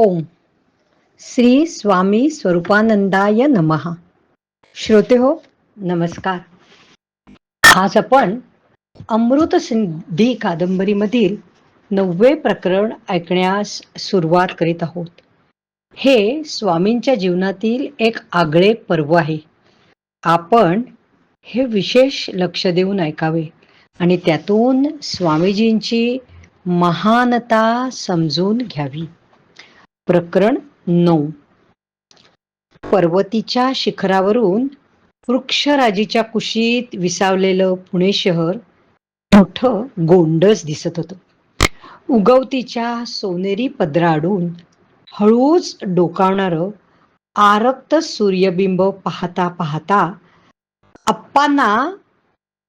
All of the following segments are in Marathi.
ओम. श्री स्वामी स्वरूपानंदाय नमहा श्रोते हो नमस्कार. आज आपण अमृत सिद्धी कादंबरीमधील नववे प्रकरण ऐकण्यास सुरुवात करीत आहोत. हे स्वामींच्या जीवनातील एक आगळे पर्व आहे. आपण हे विशेष लक्ष देऊन ऐकावे आणि त्यातून स्वामीजींची महानता समजून घ्यावी. प्रकरण नऊ. पर्वतीच्या शिखरावरून वृक्षराजीच्या कुशीत विसावलेलं पुणे शहर मोठं गोंडस दिसत होतं. उगवतीच्या सोनेरी पदराडून हळूच डोकावणारं आरक्त सूर्यबिंब पाहता पाहता अप्पांना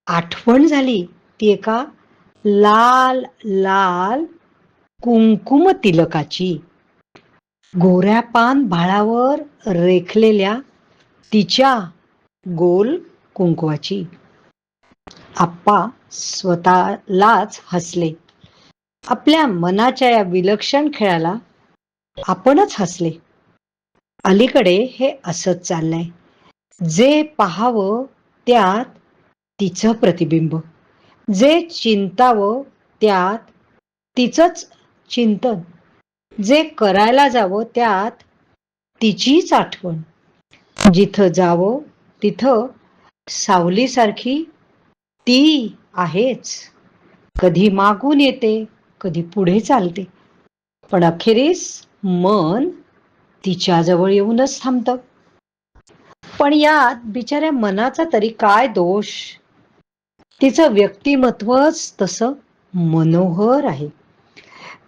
आठवण झाली. ती एका लाल लाल कुंकुम तिलकाची. गोऱ्या पान भाळावर रेखलेल्या तिच्या गोल कुंकवाची. आप्पा स्वतःलाच हसले. आपल्या मनाच्या या विलक्षण खेळाला आपणच हसले. अलीकडे हे असंच चाललंय. जे पाहावं त्यात तिचं प्रतिबिंब. जे चिंतावं त्यात तिचंच चिंतन. जे करायला जावं त्यात तिचीच आठवण. जिथं जावं तिथं सावलीसारखी ती आहेच. कधी मागून येते कधी पुढे चालते. पण अखेरीस मन तिच्याजवळ येऊनच थांबतं. पण यात बिचाऱ्या मनाचा तरी काय दोष? तिचं व्यक्तिमत्वच तसं मनोहर आहे.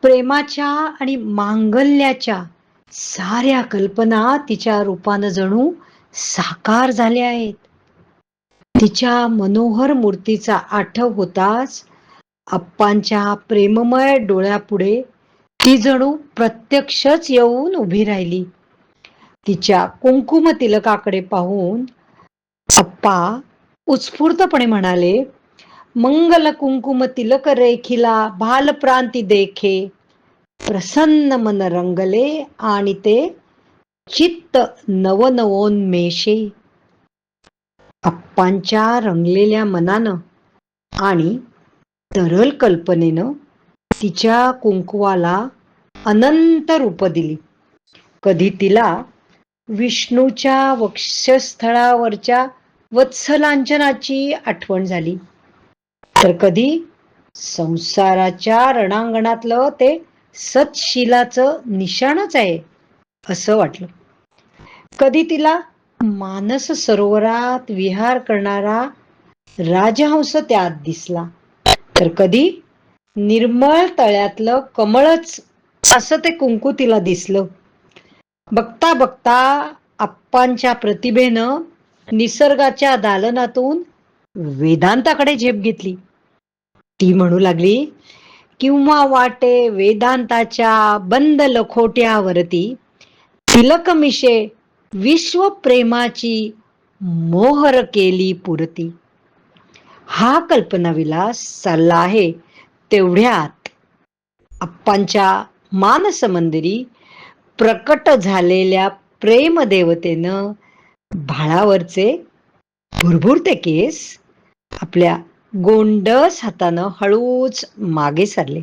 प्रेमाच्या आणि मांगल्याच्या साऱ्या कल्पना तिच्या रूपानं जणू साकार झाल्या आहेत. तिच्या मनोहर मूर्तीचा आठव होताच आप्पांच्या प्रेममय डोळ्यापुढे ती जणू प्रत्यक्षच येऊन उभी राहिली. तिच्या कुंकुम तिलकाकडे पाहून अप्पा उत्स्फूर्तपणे म्हणाले मंगल कुंकुम तिलक रेखिला बालप्रांती देखे। प्रसन्न मन रंगले आणि ते चित्त नवनवोन्मेषे अप्पांच्या रंगलेल्या मनानं आणि तरल कल्पनेनं तिच्या कुंकुवाला अनंत रूप दिली. कधी तिला विष्णूच्या वक्षस्थळावरच्या वत्सलांचनाची आठवण झाली. तर कधी? संसाराच्या रणांगणातलं ते सतशिलाचं निशाणच आहे असं वाटलं. कधी तिला मानस सरोवरात विहार करणारा राजहंस त्यात दिसला. तर कधी? निर्मळ तळ्यातलं कमळच असं ते कुंकू तिला दिसलं. बघता बघता आप्पांच्या प्रतिभेनं निसर्गाच्या दालनातून वेदांताकडे झेप घेतली. ती म्हणू लागली किंवा वाटे वेदांताच्या बंद लखोट्यावरती तिलकमिशे विश्व प्रेमाची मोहर केली पुरती. हा कल्पनाविलास चालला आहे. तेवढ्यात आप्पांच्या मानस मंदिरी प्रकट झालेल्या प्रेमदेवतेनं भाळावरचे भुरभुरते केस आपल्या गोंडस हातानं हळूच मागे सरले.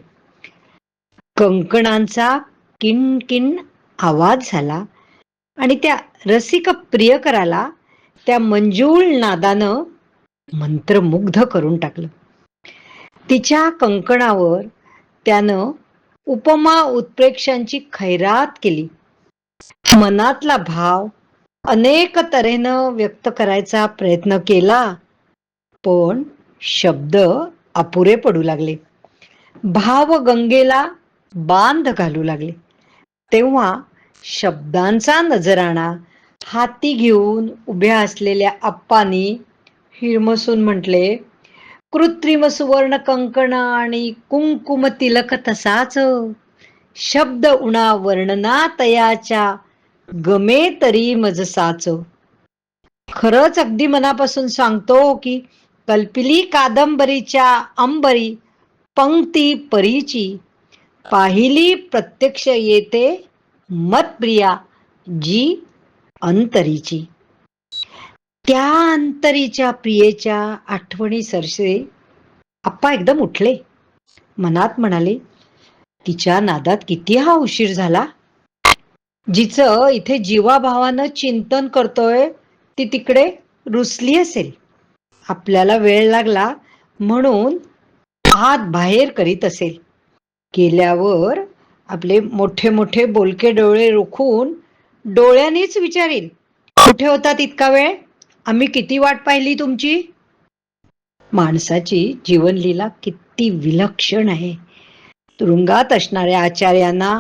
कंकणांचा किणकिण आवाज झाला आणि त्या रसिक प्रियकराला त्या मंजूळ नादानं मंत्रमुग्ध करून टाकलं. तिच्या कंकणावर त्यानं उपमा उत्प्रेक्षांची खैरात केली. मनातला भाव अनेक तऱ्हेनं व्यक्त करायचा प्रयत्न केला पण शब्द अपुरे पडू लागले. भाव गंगेला बांध घालू लागले. तेव्हा शब्दांचा नजराणा हाती घेऊन उभ्या असलेल्या आप्पानी हिरमसून म्हटले कृत्रिम सुवर्ण कंकण आणि कुंकुम तिलक तसाच. शब्द उणा वर्णना तयाच्या गमे तरी मजसाच. खरंच अगदी मनापासून सांगतो की कल्पिली कादंबरीच्या अंबरी पंक्ती परीची. पाहिली प्रत्यक्ष येते मतप्रिया जी अंतरीची. त्या अंतरीच्या प्रियेच्या आठवणी सरसे आप्पा एकदम उठले. मनात म्हणाले तिच्या नादात किती हा उशीर झाला? जिचं इथे जीवाभावानं चिंतन करतोय ती तिकडे रुसली असेल. आपल्याला वेळ लागला म्हणून हात बाहेर करीत असेल. केल्यावर आपले मोठे मोठे बोलके डोळे रोखून डोळ्यानेच विचारील कुठे होतात इतका वेळ? आम्ही किती वाट पाहिली तुमची? माणसाची जीवनलीला किती विलक्षण आहे. तुरुंगात असणाऱ्या आचार्यांना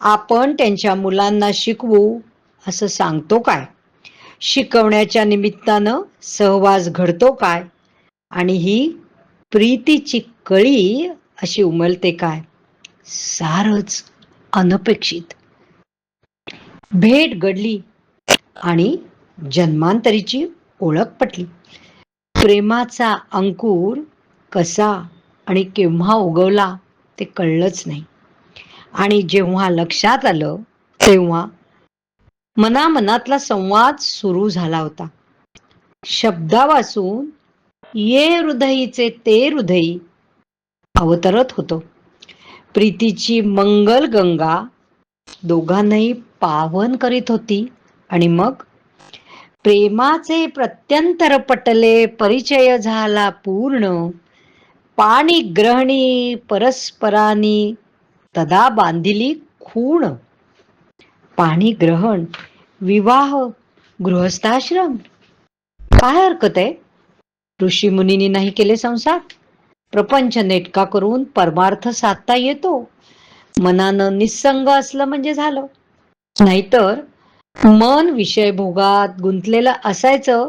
आपण त्यांच्या मुलांना शिकवू असं सांगतो काय? शिकवण्याच्या निमित्तानं सहवास घडतो काय? आणि ही प्रीतीची कळी अशी उमलते काय? सारच अनपेक्षित. भेट घडली आणि जन्मांतरीची ओळख पटली. प्रेमाचा अंकुर कसा आणि केव्हा उगवला ते कळलंच नाही. आणि जेव्हा लक्षात आलं तेव्हा मनामनातला संवाद सुरू झाला होता. शब्दापासून ये हृदयीचे ते हृदयी अवतरत होतो. प्रीतीची मंगल गंगा दोघांनाही पावन करीत होती आणि मग प्रेमाचे प्रत्यंतर पटले परिचय झाला पूर्ण. पाणी ग्रहणी परस्परानी तदा बांधिली खूण. पाणी ग्रहण विवाह गृहस्थाश्रम. काय हरकत आहे? ऋषी मुनी नाही केले संसार? प्रपंच नेटका करून परमार्थ साधता येतो. मनानं निसंग असलं म्हणजे झालं. नाहीतर मन विषय भोगात गुंतलेलं असायचं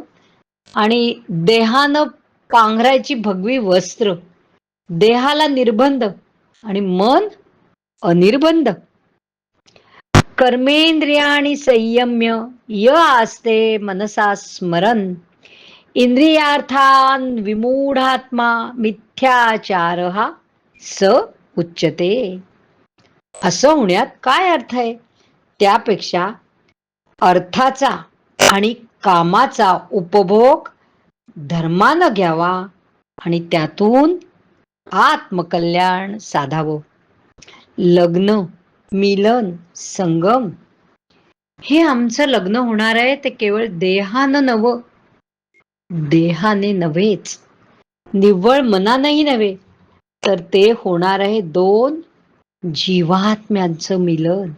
आणि देहानं पांघरायची भगवी वस्त्र देहाला निर्बंध आणि मन अनिर्बंध. कर्मेंद्रियाणी संयम्य य आस्ते मनसा स्मरण इंद्रियार्थान विमूढात्मा मिथ्याचार हा स उच्चते असं होण्यात काय अर्थ आहे? त्यापेक्षा अर्थाचा आणि कामाचा उपभोग धर्मानं घ्यावा आणि त्यातून आत्मकल्याण साधावं. लग्न मिलन संगम. हे आमचं लग्न होणार आहे ते केवळ देहानं नवं देहाने नव्हेच. निव्वळ मनानही नव्हे. तर ते होणार आहे दोन जीवात्म्यांचं मिलन.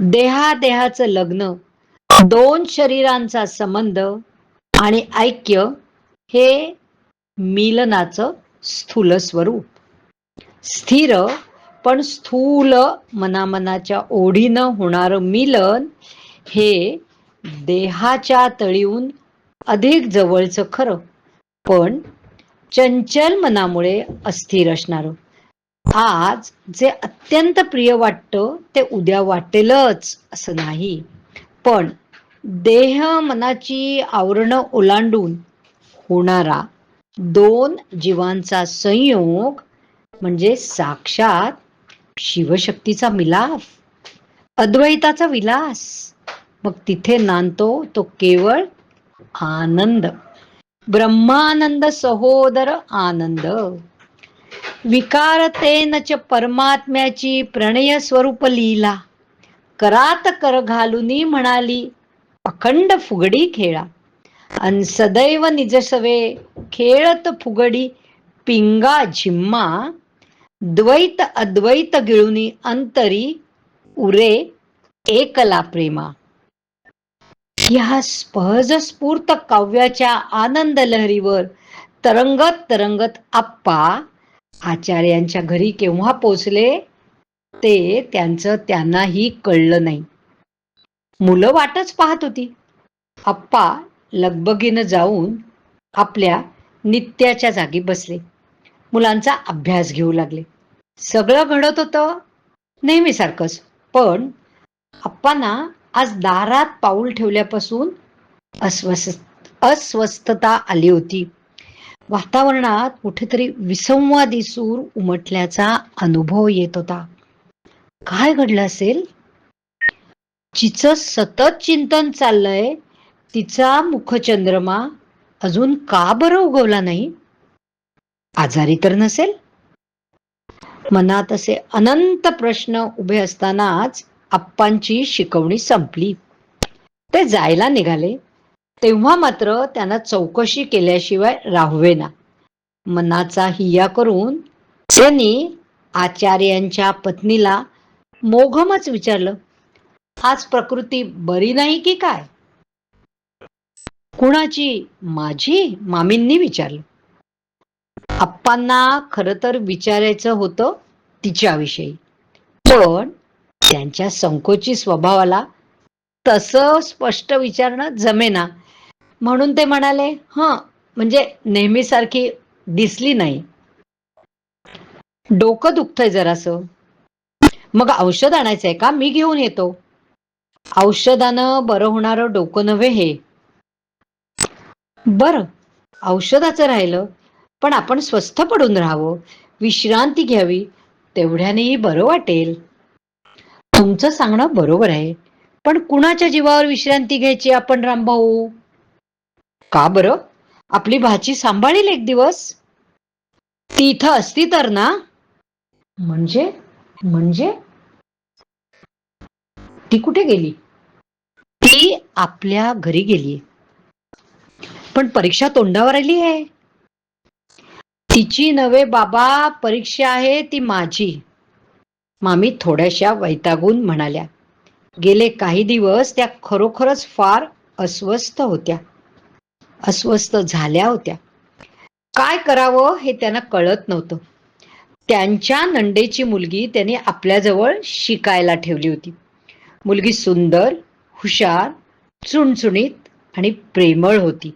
देहादेहाचं लग्न दोन शरीरांचा संबंध आणि ऐक्य हे मिलनाचं स्थूल स्वरूप. स्थिर पण स्थूल मनामनाच्या ओढीनं होणारं मिलन हे देहाच्या तळीहून अधिक जवळचं खरं. पण चंचल मनामुळे अस्थिर असणार. आज जे अत्यंत प्रिय वाटतं ते उद्या वाटेलच असं नाही. पण देह मनाची आवरणं ओलांडून होणारा दोन जीवांचा संयोग म्हणजे साक्षात शिवशक्तीचा मिलाफ अद्वैताचा विलास. मग तिथे नांदतो तो केवळ आनंद. ब्रह्मानंद सहोदर आनंद. विकारतेन च परमात्म्याची प्रणय स्वरूप लीला. करात कर घालुनी म्हणाली अखंड फुगडी खेळा. अन सदैव निजसवे खेळत फुगडी पिंगा झिम्मा द्वैत अद्वैत गिळुनी अंतरी उरे एकला प्रेमा. या सहज स्फूर्त काव्याच्या आनंद लहरीवर तरंगत तरंगत आप्पा आचार्यांच्या घरी केव्हा पोचले ते त्यांचं त्यांनाही कळलं नाही. मुलं वाटच पाहत होती. आप्पा लगबगीनं जाऊन आपल्या नित्याच्या जागी बसले. मुलांचा अभ्यास घेऊ लागले. सगळं घडत होतं नेहमीसारखंच. पण आप्पांना आज दारात पाऊल ठेवल्यापासून अस्वस्थ अस्वस्थता आली होती. वातावरणात कुठेतरी विसंवादी सूर उमटल्याचा अनुभव येत होता. काय घडलं असेल? जिचं सतत चिंतन चाललंय तिचा मुखचंद्रमा अजून का बरं उगवला नाही? आजारी तर नसेल. मनात असे अनंत प्रश्न उभे असतानाच आप्पांची शिकवणी संपली. ते जायला निघाले. तेव्हा मात्र त्यांना चौकशी केल्याशिवाय राहवेना. मनाचा हिया करून त्यांनी आचार्यांच्या पत्नीला मोघमच विचारलं आज प्रकृती बरी नाही की काय? कुणाची? माझी? मामींनी विचारलं. आप्पांना खर तर विचारायचं होतं तिच्याविषयी. पण त्यांच्या संकोची स्वभावाला तसं स्पष्ट विचारणं जमेना म्हणून ते म्हणाले हं म्हणजे नेहमीसारखी दिसली नाही. डोकं दुखतंय जरासं. मग औषध आणायचंय का? मी घेऊन येतो. औषधानं बरं होणारं डोकं नव्हे हे. बरं औषधाचं राहिलं. पण आपण स्वस्थ पडून राहावं. विश्रांती घ्यावी. तेवढ्यानेही बरं वाटेल. तुमचं सांगणं बरोबर आहे. पण कुणाच्या जीवावर विश्रांती घ्यायची आपण रामभाऊ? का बरं? आपली भाची सांभाळील एक दिवस? ती इथं असती तर ना? म्हणजे? म्हणजे? ती कुठे गेली? ती आपल्या घरी गेली पण परीक्षा तोंडावर आली आहे. तिची नवे बाबा परीक्षा आहे ती माझी. मामी थोड्याशा वैतागून म्हणाल्या गेले काही दिवस त्या खरोखरच फार अस्वस्थ होत्या. अस्वस्थ झाल्या होत्या. काय करावं हे त्यांना कळत नव्हतं. त्यांच्या नंडेची मुलगी त्यांनी आपल्याजवळ शिकायला ठेवली होती. मुलगी सुंदर हुशार चुणचुणीत आणि प्रेमळ होती.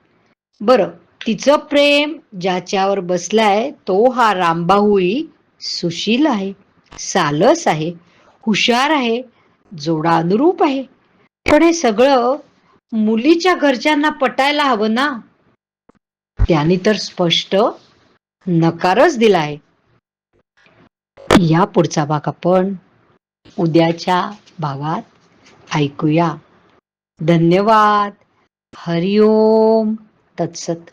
बरं तिचं प्रेम ज्याच्यावर बसलाय तो हा रामबाहूही सुशील आहे सालस आहे हुशार आहे जोडा अनुरूप आहे. पण हे सगळं मुलीच्या घरच्यांना पटायला हवं ना? त्यांनी तर स्पष्ट नकारच दिलाय. या पुढचा भाग आपण उद्याच्या भागात ऐकूया. धन्यवाद. हरिओम. तत्सत.